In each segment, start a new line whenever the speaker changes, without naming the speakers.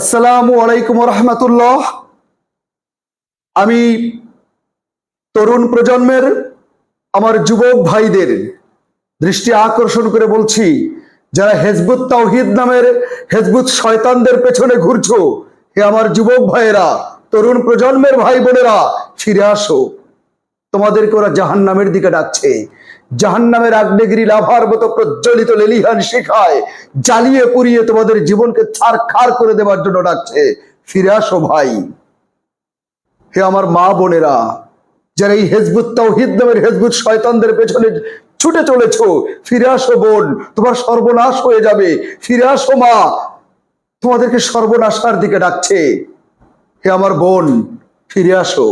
আসসালামু আলাইকুম রহমতুল্লাহ আমি তরুণ প্রজন্মের, আমার যুবক ভাইদের দৃষ্টি আকর্ষণ করে বলছি, যারা হেজবুত তাওহিদ নামের হেজবুত শয়তানদের পেছনে ঘুরছো, হে আমার যুবক ভাইয়েরা, তরুণ প্রজন্মের ভাই বোনেরা, ফিরে আসো। তোমাদেরকে ওরা জাহান নামের দিকে ডাকছে। জাহান নামের আগ্নেগিরি লাভার মতো প্রজ্বলিত লেলিহান শিখায়, জ্বালিয়ে পুড়িয়ে তোমাদের জীবনকে ছাড় খার করে দেওয়ার জন্য ডাকছে। ফিরে আসো ভাই। হে আমার মা বোনেরা, যারা এই হেজবুত তাওহিদ নামের হেজবুত শয়তানদের পেছনে ছুটে চলেছ, ফিরে আসো বোন, তোমার সর্বনাশ হয়ে যাবে। ফিরে আসো মা, তোমাদেরকে সর্বনাশার দিকে ডাকছে। হে আমার বোন, ফিরে আসো।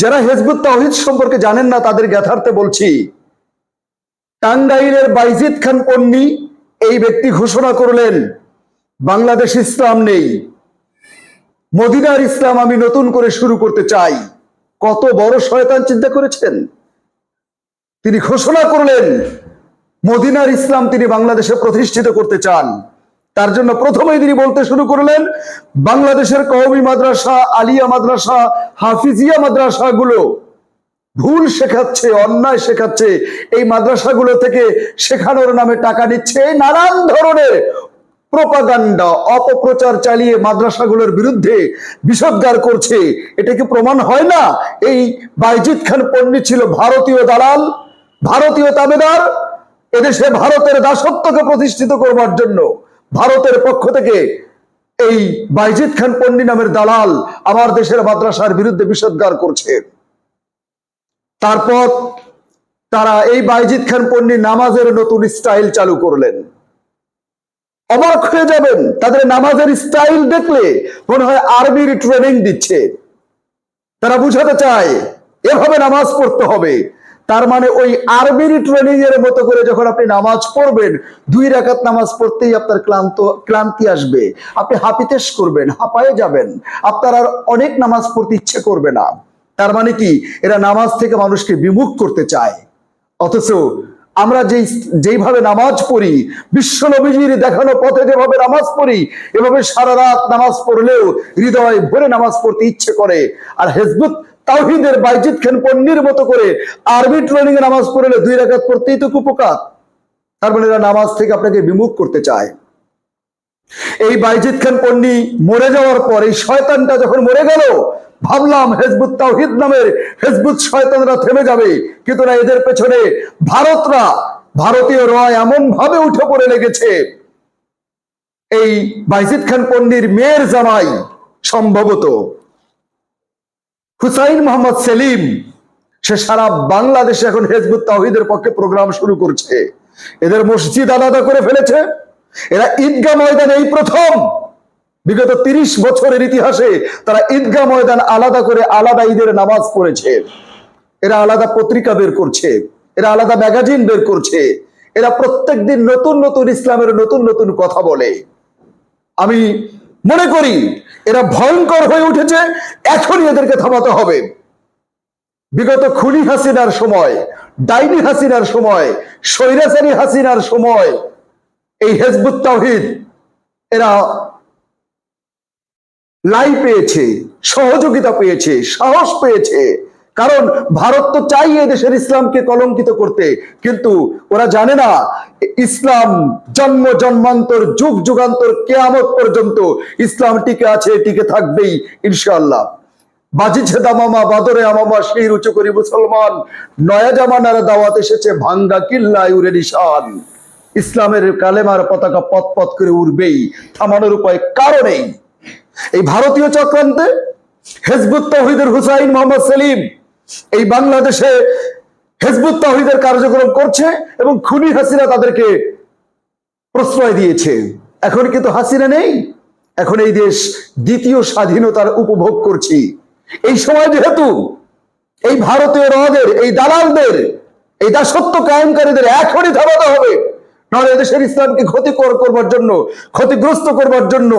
যারা হেজবুত তাওহিদ সম্পর্কে জানেন না, তাদের জ্ঞাতার্থে বলছি, টাঙ্গাইলের বাইজিদ খান পন্নী এই ব্যক্তি ঘোষণা করলেন, বাংলাদেশ ইসলাম নেই, মদিনার ইসলাম আমি নতুন করে শুরু করতে চাই। কত বড় শয়তান চিন্তা করেছেন? তিনি ঘোষণা করলেন, মদিনার ইসলাম তিনি বাংলাদেশে প্রতিষ্ঠিত করতে চান। তার জন্য প্রথমেই তিনি বলতে শুরু করলেন, বাংলাদেশের কওমি মাদ্রাসা, আলিয়া মাদ্রাসা, হাফিজিয়া মাদ্রাসা গুলো ভুল শেখাচ্ছে, অন্যায় শেখাচ্ছে। এই মাদ্রাসাগুলো থেকে শেখানোর নামে টাকা নিচ্ছে নানান ধরনের প্রপাগান্ডা, অপপ্রচার চালিয়ে মাদ্রাসাগুলোর বিরুদ্ধে বিষোদ্গার করছে। এটা কি প্রমাণ হয় না? এই বাইজিদ খান পণ্ডিত ছিল ভারতীয় দালাল, ভারতীয় তাবেদার, এদেশে ভারতের দাসত্বকে প্রতিষ্ঠিত করবার জন্য। ভারতের পক্ষ থেকে এই বাইজিদ খান পন্ডি নামের দালাল আমার দেশের মাদ্রাসার বিরুদ্ধে বিষোদ্গার করছে। তারপর তারা এই বাইজিদ খান পন্ডি নামাজের নতুন স্টাইল চালু করলেন। অবাক হয়ে যাবেন, তাদের নামাজের স্টাইল দেখলে মনে হয় আর্মির ট্রেনিং দিচ্ছে। তারা বুঝাতে চায়, এভাবে নামাজ পড়তে হবে। তার মানে ওই আরবির ট্রেনিং এর মতো করে যখন আপনি নামাজ পড়বেন, দুই রাকাত নামাজ পড়তেই আপনার ক্লান্ত, ক্লান্তি আসবে। আপনি হাপিতেশ করবেন, হাঁপায়ে যাবেন। আপনার আর অনেক নামাজ পড়তে ইচ্ছে করবে না। তার মানে কি? এরা নামাজ থেকে মানুষকে বিমুখ করতে চায়। অথচ আমরা যেই, যেইভাবে নামাজ পড়ি, বিশ্ব নবীজির দেখানো পথে যেভাবে নামাজ পড়ি, এভাবে সারা রাত নামাজ পড়লেও হৃদয় ভরে নামাজ পড়তে ইচ্ছে করে। আর হেজবুত তাওহিদের বাইজিদ খান পন্নির মতো করে আরবি ট্রেনিং এ নামাজ পড়লে দুই রাকাত পড়তেই তো কুপকার তার মানে এরা নামাজ থেকে আপনাকে বিমুখ করতে চায়। এই বাইজিদ খান পন্নি মরে যাওয়ার পর এই শয়তানটা যখন মরে গেল, ভাবলাম হেজবুত তাওহিদ নামের হেজবুত শয়তানরা থেমে যাবে। কিন্তু না, এদের পেছনে ভারতরা, ভারতীয় রয় এমন ভাবে উঠে পড়ে লেগেছে। এই বাইজিদ খান পন্নির মেয়ের জামাই সম্ভবত হুসাইন মোহাম্মদ সেলিম, সে সারা বাংলাদেশে এখন হেজবুত তাওহিদের পক্ষে প্রোগ্রাম শুরু করছে। এদের মসজিদ আলাদা করে ফেলেছে। এরা ঈদগা ময়দান এই প্রথম। বিগত তিরিশ বছরের ইতিহাসে তারা ঈদগা ময়দান আলাদা করে আলাদা ঈদের নামাজ পড়েছে। এরা আলাদা পত্রিকা বের করছে। এরা আলাদা ম্যাগাজিন বের করছে। এরা প্রত্যেক দিন নতুন নতুন ইসলামের নতুন নতুন কথা বলে। আমি মনে করি এরা ভয়ঙ্কর হয়ে উঠেছে, এখনই এদেরকে থামাতে হবে। বিগত খুলি হাসিনার সময়, ডাইনি হাসিনার সময়, স্বৈরাচারী হাসিনার সময়, এই হেজবুত তাহিদ এরা লাই পেয়েছে, সহযোগিতা পেয়েছে, সাহস পেয়েছে। কারণ ভারত তো চাই এই দেশের ইসলামকে কলঙ্কিত করতে, কিন্তু ওরা জানে না, ইসলাম জন্ম, জন্মান্তর, যুগ, যুগান্তর, কেয়ামত পর্যন্ত ইসলাম টিকে আছে, টিকে থাকবেই, ইনশাআল্লাহ। বাজিছে দামামা, বাদরে আমামা, সেই উঁচু করি মুসলমান। নয়া জামানার দাওয়াত এসেছে, ভাঙ্গা কিল্লা উরে নিশান। ইসলামের কালেমার পতাকা পথ পথ করে উড়বেই, থামানোর উপায় কারণেই এই ভারতীয় চক্রান্তে হেজবুত তহিদের হুসাইন মোহাম্মদ সেলিম এই বাংলাদেশে হেজবুত তহিদের কার্যক্রম করছে এবং খুনি হাসিনা তাদেরকে প্রশ্রয় দিয়েছে। এখন কিন্তু হাসিনা নেই। এখন এই দেশ দ্বিতীয় স্বাধীনতার উপভোগ করছি। এই সময় যেহেতু এই ভারতীয় রদের, এই দালালদের, এই দাসত্ব কায়েমকারীদের এখনই থামাতে হবে। নাহলে এদেশের ইসলামকে ক্ষতিকর করবার জন্য, ক্ষতিগ্রস্ত করবার জন্য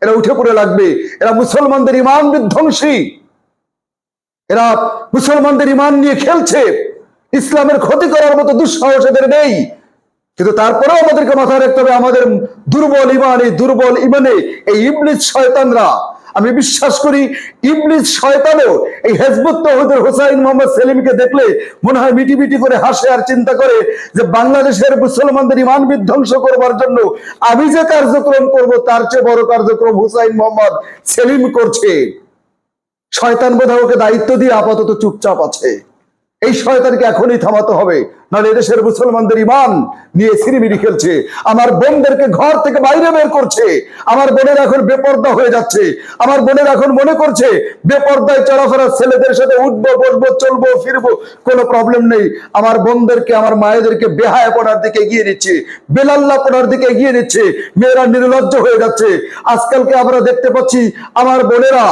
এরা উঠে পড়ে লাগবে। এরা মুসলমানদের ইমান বিধ্বংসী। এরা মুসলমানদের ইমান নিয়ে খেলছে। ইসলামের ক্ষতি করার মতো দুঃসাহস এদের নেই। কিন্তু তারপরেও আমাদেরকে মাথায় রাখতে হবে, আমাদের দুর্বল ইমান, এই দুর্বল ইমানে এই ইবলিস শয়তানরা। আমি বিশ্বাস করি, ইবলিস শয়তানও এই হেজবুত তৌহিদের হোসাইন মোহাম্মদ সেলিমকে দেখলে মনে হয় মিটি মিটি করে হাসে আর চিন্তা করে যে বাংলাদেশের মুসলমানদের ইমান বিধ্বংস করবার জন্য আমি যে কার্যক্রম করব, তার চেয়ে বড় কার্যক্রম হুসাইন মোহাম্মদ সেলিম করছে। শয়তান বোধহয় ওকে দায়িত্ব দিয়ে আপাতত চুপচাপ আছে। এই শয়তানকে এখনই থামাতে হবে, নাহলে এদেশের মুসলমানদের ইমান নিয়ে সিরিমিরি খেলছে। আমার বোনদেরকে ঘর থেকে বাইরে বের করছে। আমার বোনের এখন বেপর্দা হয়ে যাচ্ছে। আমার বোনের এখন মনে করছে, বেপর্দায় চলাফেরা ছেলেদের সাথে উঠবো, বসবো, চলবো, ফিরবো, কোনো প্রবলেম নেই। আমার বোনদেরকে, আমার মায়েদেরকে বেহায় পড়ার দিকে এগিয়ে নিচ্ছে, বেলাল্লা পড়ার দিকে এগিয়ে নিচ্ছে। মেয়েরা নির্লজ্জ হয়ে যাচ্ছে। আজকালকে আমরা দেখতে পাচ্ছি, আমার বোনেরা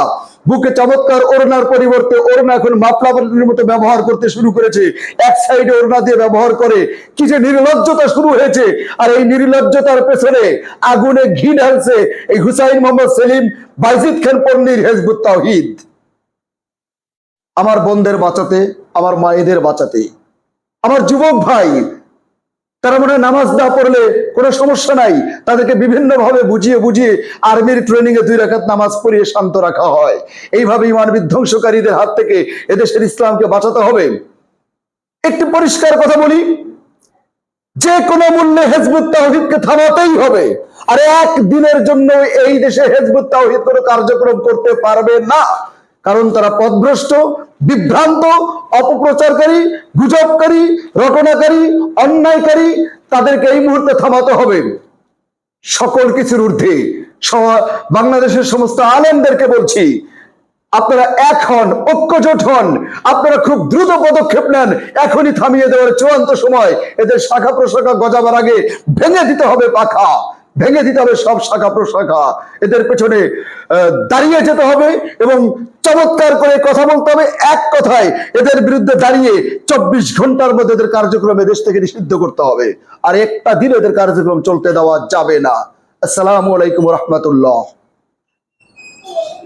বুকে চমৎকার ওড়নার পরিবর্তে ওড়না এখন মাপলাপের মতো ব্যবহার করতে শুরু করেছে। এক সাইডে ওড়না দিয়ে ব্যবহার করে। কি যে নির্লজ্জতা শুরু হয়েছে। আর এই নির্লজ্জতার পেছনে আগুনে ঘি ঢালছে এই হুসাইন মোহাম্মদ সেলিম, বাইজিদ খান পন্নির হেজবুত তাওহিদ। আমার বোনদের বাঁচাতে, আমার মায়েদের বাঁচাতে, আমার যুবক ভাই তারা মনে হয় নামাজ না পড়লে কোনো সমস্যা নাই। তাদেরকে বিভিন্ন ভাবে বুঝিয়ে বুঝিয়ে আর্মির ট্রেনিং এ দুই রাখাত নামাজ পড়িয়ে শান্ত রাখা হয়। এইভাবে ইমান বিধ্বংসকারীদের হাত থেকে এদেশের ইসলামকে বাঁচাতে হবে। একটি পরিষ্কার কথা বলি, যে কোনো মূল্যে হেজবুত তাওহিদকে থামাতেই হবে। আর এক দিনের জন্য এই দেশে হেজবুত তাওহিদ কোনো কার্যক্রম করতে পারবে না। কারণ তারা পথভ্রষ্ট, বিভ্রান্ত, অপপ্রচারকারী, গুজবকারী, রটনাকারী, অন্যায়কারী, তাদেরকে এই মুহূর্তে থামাতে হবে। সকল কিছুর ঊর্ধ্বে বাংলাদেশের সমস্ত আলেমদেরকে বলছি, আপনারা এক হন, ঐক্যজোট হন, আপনারা খুব দ্রুত পদক্ষেপ নেন, এখনই থামিয়ে দেওয়ার চূড়ান্ত সময়। এদের শাখা প্রশাখা গজাবার আগে ভেঙে দিতে হবে পাখা। ভেঙে দিতে হবে সব শাখা প্রশাখা। এদের পেছনে দাঁড়িয়ে যেতে হবে এবং চমৎকার করে কথা বলতে হবে এক কথায়। এদের বিরুদ্ধে দাঁড়িয়ে চব্বিশ ঘণ্টার মধ্যে এদের কার্যক্রমে দেশ থেকে নিষিদ্ধ করতে হবে। আর একটা দিন এদের কার্যক্রম চলতে দেওয়া যাবে না। আসসালামু আলাইকুম রহমতুল্লাহ।